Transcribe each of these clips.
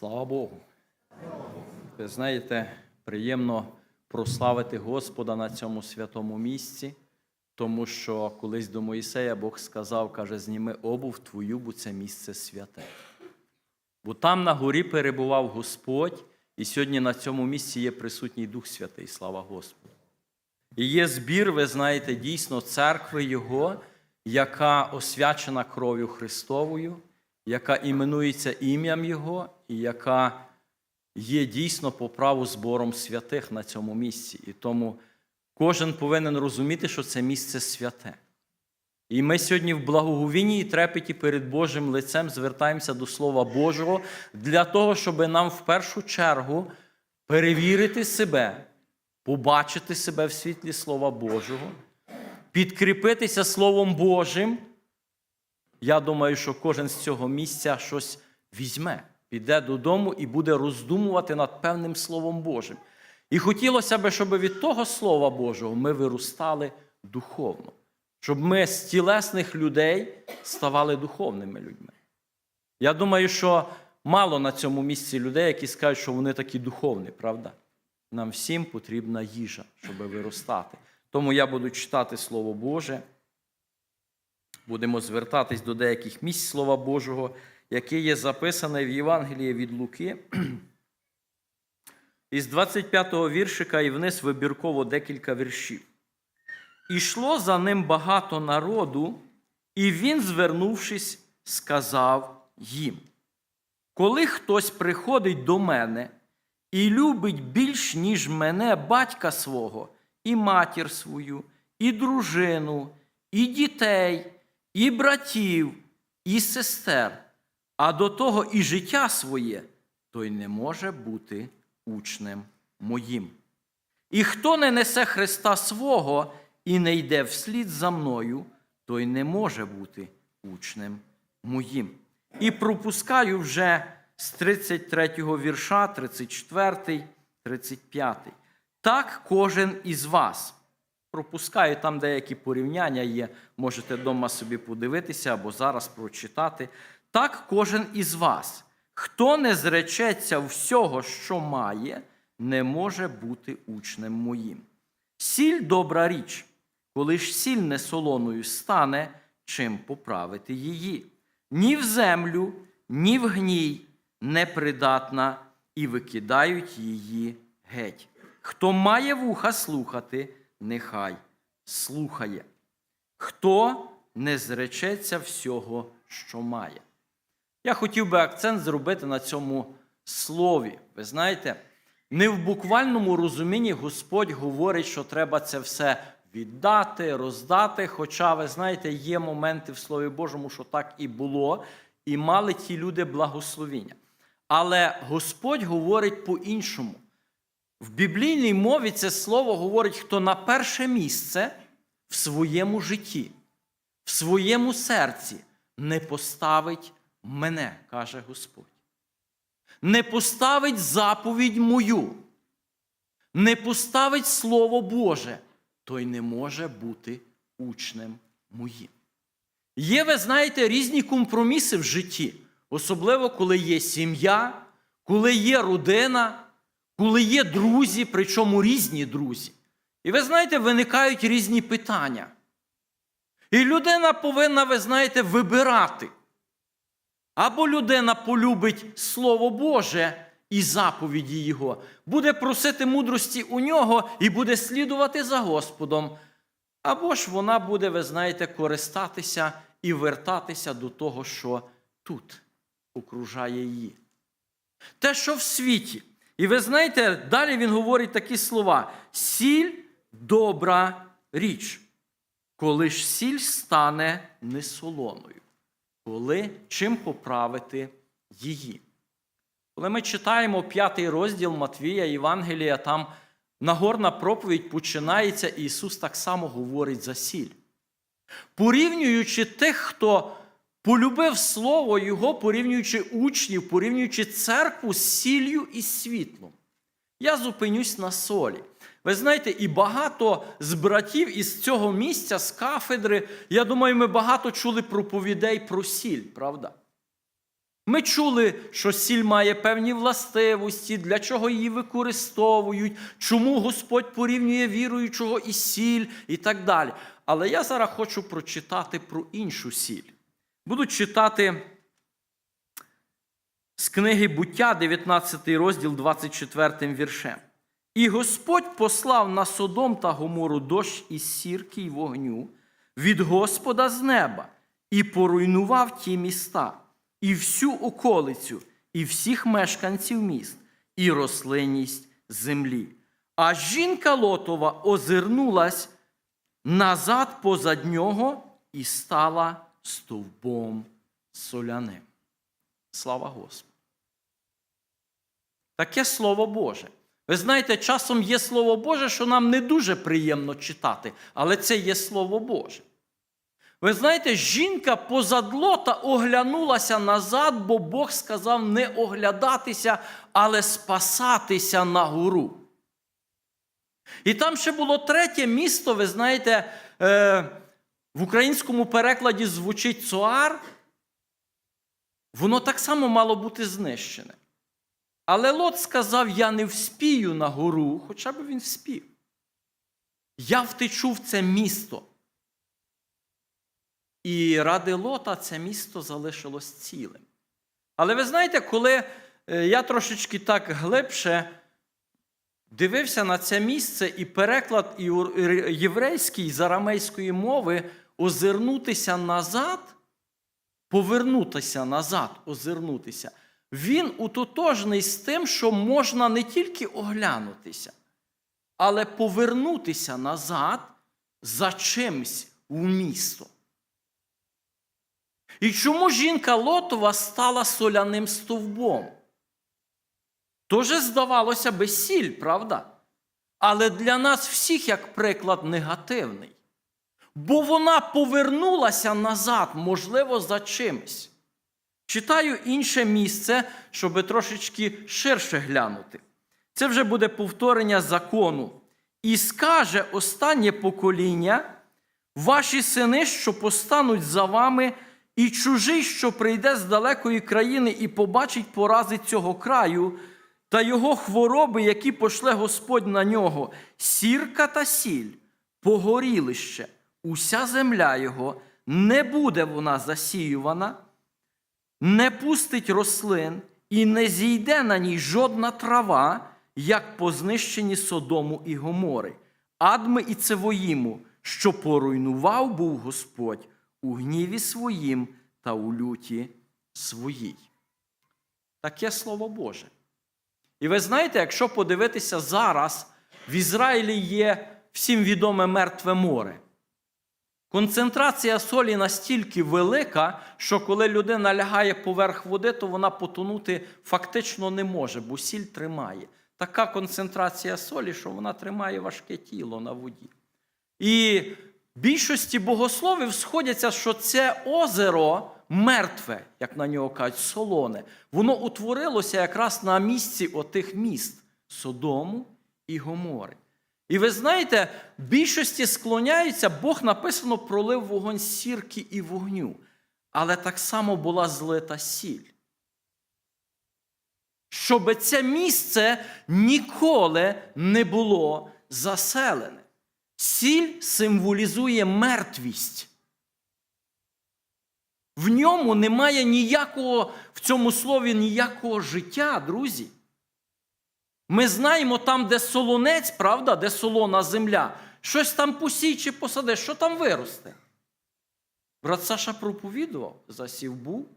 Слава Богу. Ви знаєте, приємно прославити Господа на цьому святому місці, тому що колись до Моїсея Бог сказав, каже, зніми обув твою, бо це місце святе. Бо там на горі перебував Господь, і сьогодні на цьому місці є присутній Дух Святий, слава Господу. І є збір, ви знаєте, дійсно церкви Його, яка освячена кров'ю Христовою, яка іменується ім'ям Його, і яка є дійсно по праву збором святих на цьому місці. І тому кожен повинен розуміти, що це місце святе. І ми сьогодні в благоговінні і трепеті перед Божим лицем звертаємося до Слова Божого для того, щоб нам в першу чергу перевірити себе, побачити себе в світлі Слова Божого, підкріпитися Словом Божим. Я думаю, що кожен з цього місця щось візьме, піде додому і буде роздумувати над певним Словом Божим. І хотілося б, щоб від того Слова Божого ми виростали духовно, щоб ми з тілесних людей ставали духовними людьми. Я думаю, що мало на цьому місці людей, які скажуть, що вони такі духовні, правда? Нам всім потрібна їжа, щоб виростати. Тому я буду читати Слово Боже. Будемо звертатись до деяких місць Слова Божого, яке є записане в Євангелії від Луки. Із 25-го віршика і вниз вибірково декілька віршів. Ішло за ним багато народу, і він, звернувшись, сказав їм: Коли хтось приходить до мене і любить більш, ніж мене, батька свого, і матір свою, і дружину, і дітей, і братів, і сестер, а до того і життя своє, той не може бути учнем моїм. І хто не несе Христа свого і не йде вслід за мною, той не може бути учнем моїм. І пропускаю вже з 33 вірша, 34, 35. Так кожен із вас. Пропускаю там деякі порівняння є, можете вдома собі подивитися або зараз прочитати. Так кожен із вас, хто не зречеться всього, що має, не може бути учнем моїм. Сіль добра річ, коли ж сіль не солоною стане, чим поправити її. Ні в землю, ні в гній непридатна, і викидають її геть. Хто має вуха слухати, нехай слухає. Хто не зречеться всього, що має. Я хотів би акцент зробити на цьому слові. Ви знаєте, не в буквальному розумінні Господь говорить, що треба це все віддати, роздати. Хоча, ви знаєте, є моменти в Слові Божому, що так і було, і мали ті люди благословіння. Але Господь говорить по-іншому. В біблійній мові це слово говорить, хто на перше місце в своєму житті, в своєму серці не поставить мене, каже Господь. Не поставить заповідь мою, не поставить Слово Боже, той не може бути учнем моїм. Є, ви знаєте, різні компроміси в житті, особливо коли є сім'я, коли є родина, коли є друзі, причому різні друзі. І ви знаєте, виникають різні питання. І людина повинна, ви знаєте, вибирати. Або людина полюбить Слово Боже і заповіді Його, буде просити мудрості у нього і буде слідувати за Господом. Або ж вона буде, ви знаєте, користатися і вертатися до того, що тут окружає її. Те, що в світі. І ви знаєте, далі він говорить такі слова: сіль добра річ, коли ж сіль стане несолоною коли чим поправити її. Коли ми читаємо п'ятий розділ Матвія Євангелія, там Нагорна проповідь починається, і Ісус так само говорить за сіль. Порівнюючи тих, хто полюбив Слово Його, порівнюючи учнів, порівнюючи церкву з сіллю і світлом. Я зупинюсь на солі. Ви знаєте, і багато з братів із цього місця, з кафедри, я думаю, ми багато чули проповідей про сіль, правда? Ми чули, що сіль має певні властивості, для чого її використовують, чому Господь порівнює віруючого і сіль і так далі. Але я зараз хочу прочитати про іншу сіль. Буду читати з книги Буття, 19 розділ, 24 віршем. І Господь послав на Содом та Гомору дощ із сірки й вогню від Господа з неба і поруйнував ті міста, і всю околицю, і всіх мешканців міст, і рослинність землі. А жінка Лотова озирнулась назад позад нього і стала стовбом соляним. Слава Господу! Таке Слово Боже. Ви знаєте, часом є Слово Боже, що нам не дуже приємно читати, але це є Слово Боже. Ви знаєте, жінка позад лота оглянулася назад, бо Бог сказав не оглядатися, але спасатися на гору. І там ще було третє місто, ви знаєте, е, в українському перекладі звучить цуар. Воно так само мало бути знищене. Але Лот сказав: Я не вспію на гору, хоча б він вспів. Я втечу в це місто. І ради Лота це місто залишилось цілим. Але ви знаєте, коли е, я трошечки так глибше дивився на це місце, і переклад єврейський з арамейської мови озирнутися назад, повернутися назад, озирнутися, він утотожний з тим, що можна не тільки оглянутися, але повернутися назад за чимсь у місто. І чому жінка Лотова стала соляним стовбом? Тоже здавалося би сіль, правда? Але для нас всіх, як приклад, негативний. Бо вона повернулася назад, можливо, за чимось. Читаю інше місце, щоб трошечки ширше глянути. Це вже буде повторення закону. І скаже останнє покоління, ваші сини, що постануть за вами, і чужий, що прийде з далекої країни і побачить порази цього краю, та його хвороби, які пошле Господь на нього, сірка та сіль, погорілище, уся земля його, не буде вона засіювана, не пустить рослин і не зійде на ній жодна трава, як по знищенні Содому і Гомори, Адми і Цевоїму, що поруйнував був Господь у гніві своїм та у люті своїй. Таке Слово Боже. І ви знаєте, якщо подивитися зараз, в Ізраїлі є всім відоме мертве море. Концентрація солі настільки велика, що коли людина лягає поверх води, то вона потонути фактично не може, бо сіль тримає. Така концентрація солі, що вона тримає важке тіло на воді. І більшості богословів сходяться, що це озеро мертве, як на нього кажуть, солоне, воно утворилося якраз на місці отих міст Содому і Гомори. І ви знаєте, в більшості склоняються, Бог написано, пролив вогонь сірки і вогню. Але так само була злита сіль. Щоб це місце ніколи не було заселене. Сіль символізує мертвість. В ньому немає ніякого, в цьому слові ніякого життя, друзі. Ми знаємо там, де солонець, правда, де солона земля, щось там посій чи посади, що там виросте. Брат Саша проповідував, засів був.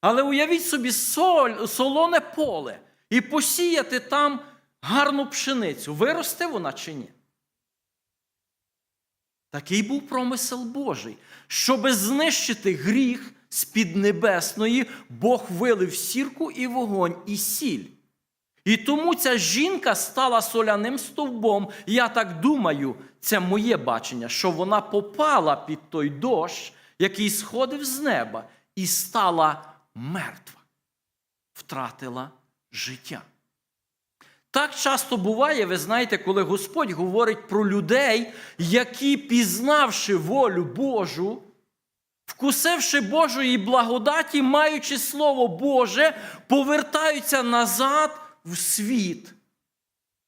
Але уявіть собі соль, солоне поле і посіяти там гарну пшеницю. Виросте вона чи ні? Такий був промисел Божий. Щоби знищити гріх з під небесної, Бог вилив сірку і вогонь і сіль. І тому ця жінка стала соляним стовбом. Я так думаю, це моє бачення, що вона попала під той дощ, який сходив з неба, і стала мертва, втратила життя. Так часто буває, ви знаєте, коли Господь говорить про людей, які, пізнавши волю Божу, вкусивши Божої благодаті, маючи Слово Боже, повертаються назад в світ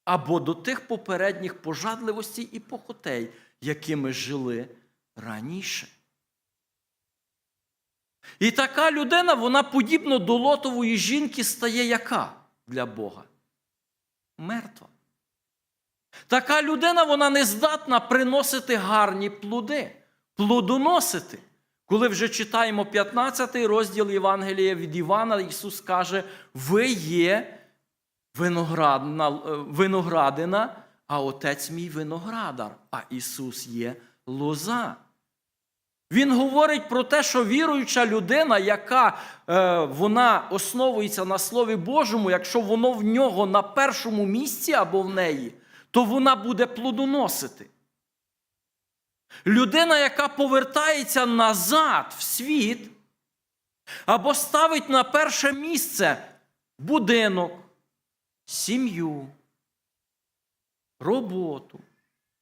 або до тих попередніх пожадливостей і похотей, якими жили раніше. І така людина, вона подібно до лотової жінки, стає яка для Бога? Мертва. Така людина вона не здатна приносити гарні плоди, плодоносити. Коли вже читаємо 15 розділ Євангелія від Івана, Ісус каже: Ви є виноградна, е, виноградина, а Отець мій виноградар, а Ісус є лоза. Він говорить про те, що віруюча людина, яка е, вона основується на Слові Божому, якщо воно в нього на першому місці або в неї, то вона буде плодоносити. Людина, яка повертається назад в світ, або ставить на перше місце будинок, сім'ю, роботу,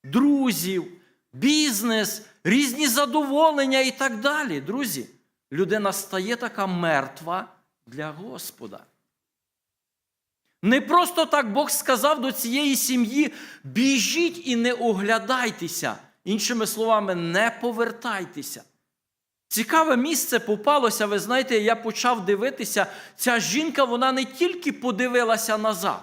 друзів, бізнес, різні задоволення і так далі. Друзі, людина стає така мертва для Господа. Не просто так Бог сказав до цієї сім'ї: біжіть і не оглядайтеся. Іншими словами, не повертайтеся. Цікаве місце попалося, ви знаєте, я почав дивитися, ця жінка вона не тільки подивилася назад.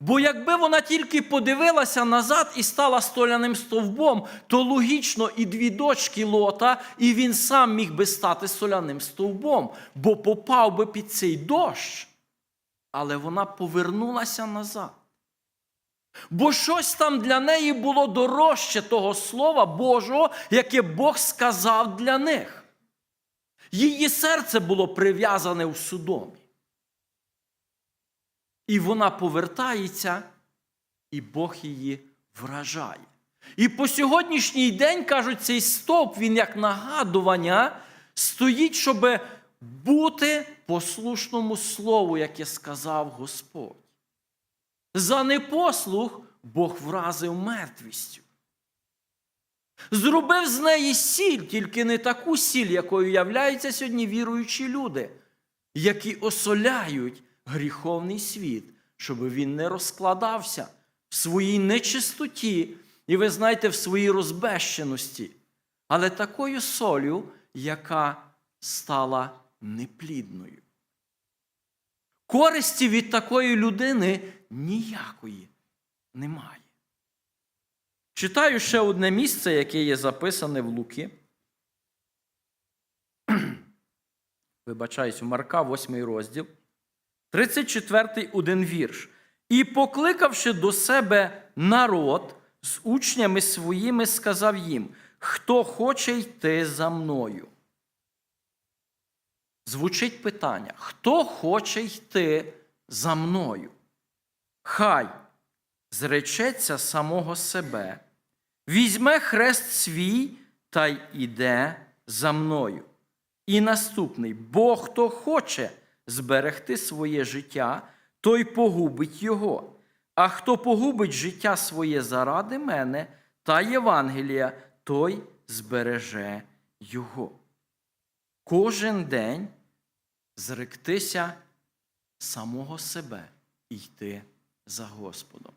Бо якби вона тільки подивилася назад і стала столяним стовбом, то логічно і дві дочки лота, і він сам міг би стати соляним стовбом, бо попав би під цей дощ. Але вона повернулася назад. Бо щось там для неї було дорожче того Слова Божого, яке Бог сказав для них. Її серце було прив'язане в судомі. І вона повертається, і Бог її вражає. І по сьогоднішній день, кажуть, цей стовп, він як нагадування стоїть, щоб бути послушному слову, яке сказав Господь. За непослух Бог вразив мертвістю. Зробив з неї сіль, тільки не таку сіль, якою являються сьогодні віруючі люди, які осоляють гріховний світ, щоб він не розкладався в своїй нечистоті, і ви знаєте, в своїй розбещеності, але такою солью, яка стала неплідною. Користі від такої людини ніякої немає. Читаю ще одне місце, яке є записане в Луки. Вибачаюсь, у Марка, 8 розділ. 34 один вірш. І, покликавши до себе народ з учнями своїми, сказав їм: Хто хоче йти за мною? Звучить питання: хто хоче йти за мною? Хай зречеться самого себе, візьме хрест свій та й іде за мною. І наступний: бо хто хоче зберегти своє життя, той погубить його. А хто погубить життя своє заради мене та Євангелія, той збереже його. Кожен день зректися самого себе і йти за Господом.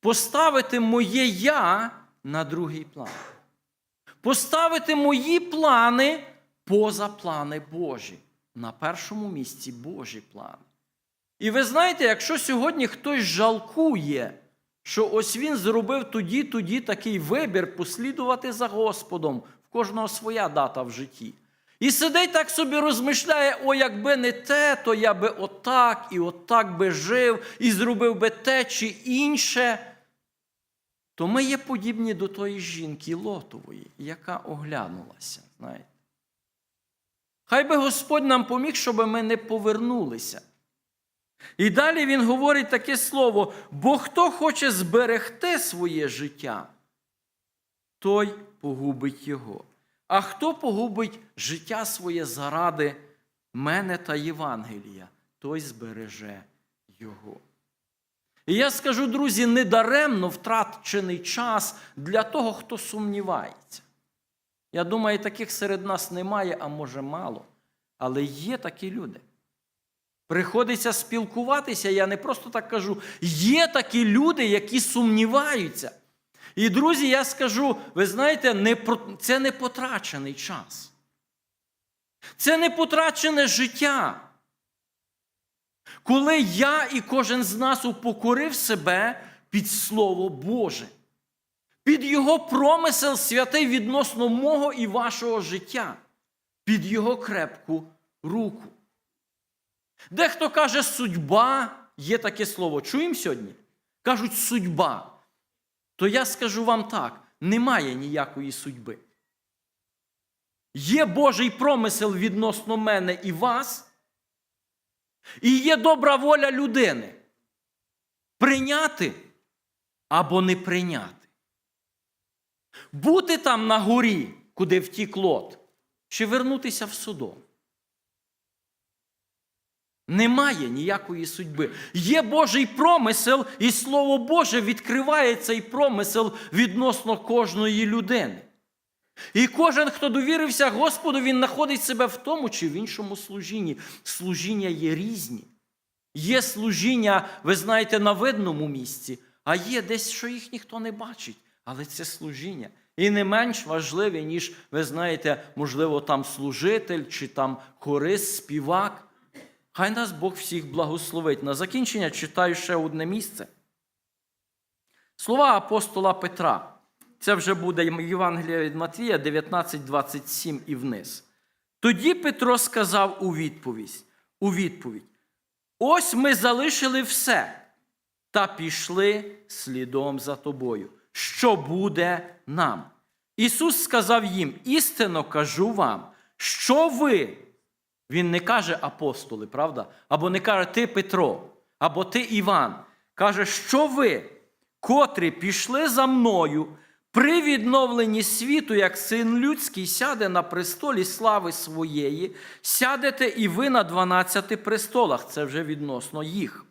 Поставити моє я на другий план. Поставити мої плани поза плани Божі. На першому місці Божі плани. І ви знаєте, якщо сьогодні хтось жалкує, що ось він зробив тоді, тоді такий вибір послідувати за Господом, в кожного своя дата в житті. І сидить так собі розмишляє, о, якби не те, то я би отак і отак би жив, і зробив би те чи інше. То ми є подібні до тої жінки Лотової, яка оглянулася. знаєте. Хай би Господь нам поміг, щоб ми не повернулися. І далі він говорить таке слово: бо хто хоче зберегти своє життя, той погубить його. А хто погубить життя своє заради мене та Євангелія, той збереже його. І я скажу, друзі, недаремно втрачений час для того, хто сумнівається. Я думаю, таких серед нас немає, а може мало. Але є такі люди. Приходиться спілкуватися, я не просто так кажу. Є такі люди, які сумніваються. І, друзі, я скажу, ви знаєте, це не потрачений час. Це не потрачене життя. Коли я і кожен з нас упокорив себе під Слово Боже, під Його промисел святий відносно мого і вашого життя, під Його крепку руку. Дехто каже, судьба, є таке слово. Чуємо сьогодні? Кажуть, судьба. То я скажу вам так: немає ніякої судьби. Є Божий промисел відносно мене і вас, і є добра воля людини. Прийняти або не прийняти. Бути там на горі, куди втік лот, чи вернутися в Содом. Немає ніякої судьби. Є Божий промисел, і Слово Боже відкриває цей промисел відносно кожної людини. І кожен, хто довірився Господу, він знаходить себе в тому чи в іншому служінні. Служіння є різні. Є служіння, ви знаєте, на видному місці, а є десь, що їх ніхто не бачить. Але це служіння. І не менш важливе, ніж, ви знаєте, можливо, там служитель чи там хорист, співак. Хай нас Бог всіх благословить. На закінчення читаю ще одне місце. Слова апостола Петра. Це вже буде Євангелія від Матвія 19, 27 і вниз. Тоді Петро сказав у відповідь, у відповідь: Ось ми залишили все та пішли слідом за тобою. Що буде нам? Ісус сказав їм: істинно кажу вам, що ви. Він не каже апостоли, правда? Або не каже ти Петро, або ти Іван. Каже, що ви, котрі пішли за мною при відновленні світу, як син людський сяде на престолі слави своєї, сядете і ви на 12 престолах, це вже відносно їх.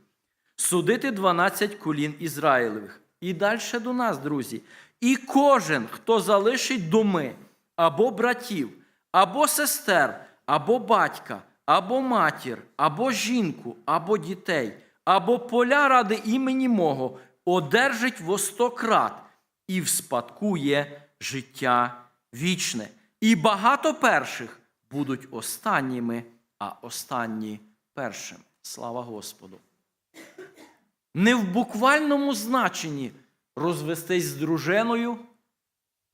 Судити 12 колін Ізраїлевих. І далі до нас, друзі. І кожен, хто залишить доми, або братів, або сестер, або батька, або матір, або жінку, або дітей, або поля ради імені мого, одержить во сто крат і вспадкує життя вічне. І багато перших будуть останніми, а останні першими. Слава Господу! Не в буквальному значенні розвестись з дружиною,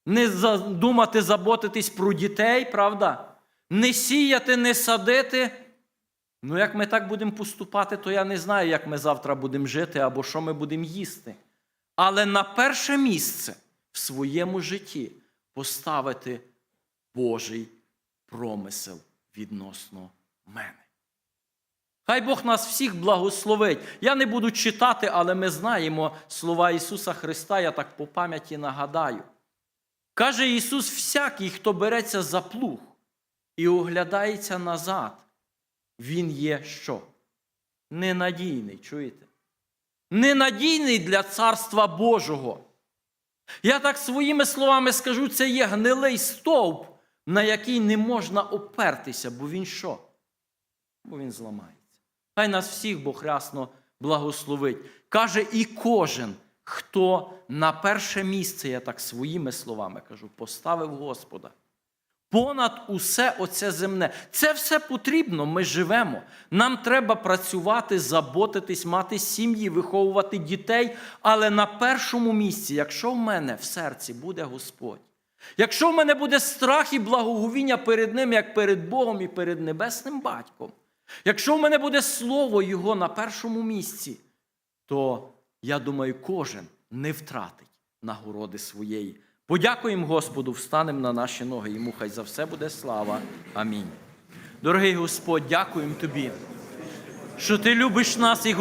не за- думати заботитись про дітей, правда? Не сіяти, не садити. Ну, як ми так будемо поступати, то я не знаю, як ми завтра будемо жити або що ми будемо їсти. Але на перше місце в своєму житті поставити Божий промисел відносно мене. Хай Бог нас всіх благословить. Я не буду читати, але ми знаємо слова Ісуса Христа, я так по пам'яті нагадаю. Каже Ісус: всякий, хто береться за плуг і оглядається назад, він є що? Ненадійний, чуєте? Ненадійний для Царства Божого. Я так своїми словами скажу, це є гнилий стовп, на який не можна опертися, бо він що? Бо він зламається. Хай нас всіх Бог рясно благословить. Каже, і кожен, хто на перше місце, я так своїми словами кажу, поставив Господа. Понад усе оце земне. Це все потрібно, ми живемо. Нам треба працювати, заботитись, мати сім'ї, виховувати дітей. Але на першому місці, якщо в мене в серці буде Господь, якщо в мене буде страх і благоговіння перед Ним, як перед Богом і перед Небесним Батьком, якщо в мене буде Слово Його на першому місці, то я думаю, кожен не втратить нагороди своєї. Подякуємо Господу, встанемо на наші ноги. Йому хай за все буде слава. Амінь. Дорогий Господь, дякуємо Тобі, що Ти любиш нас і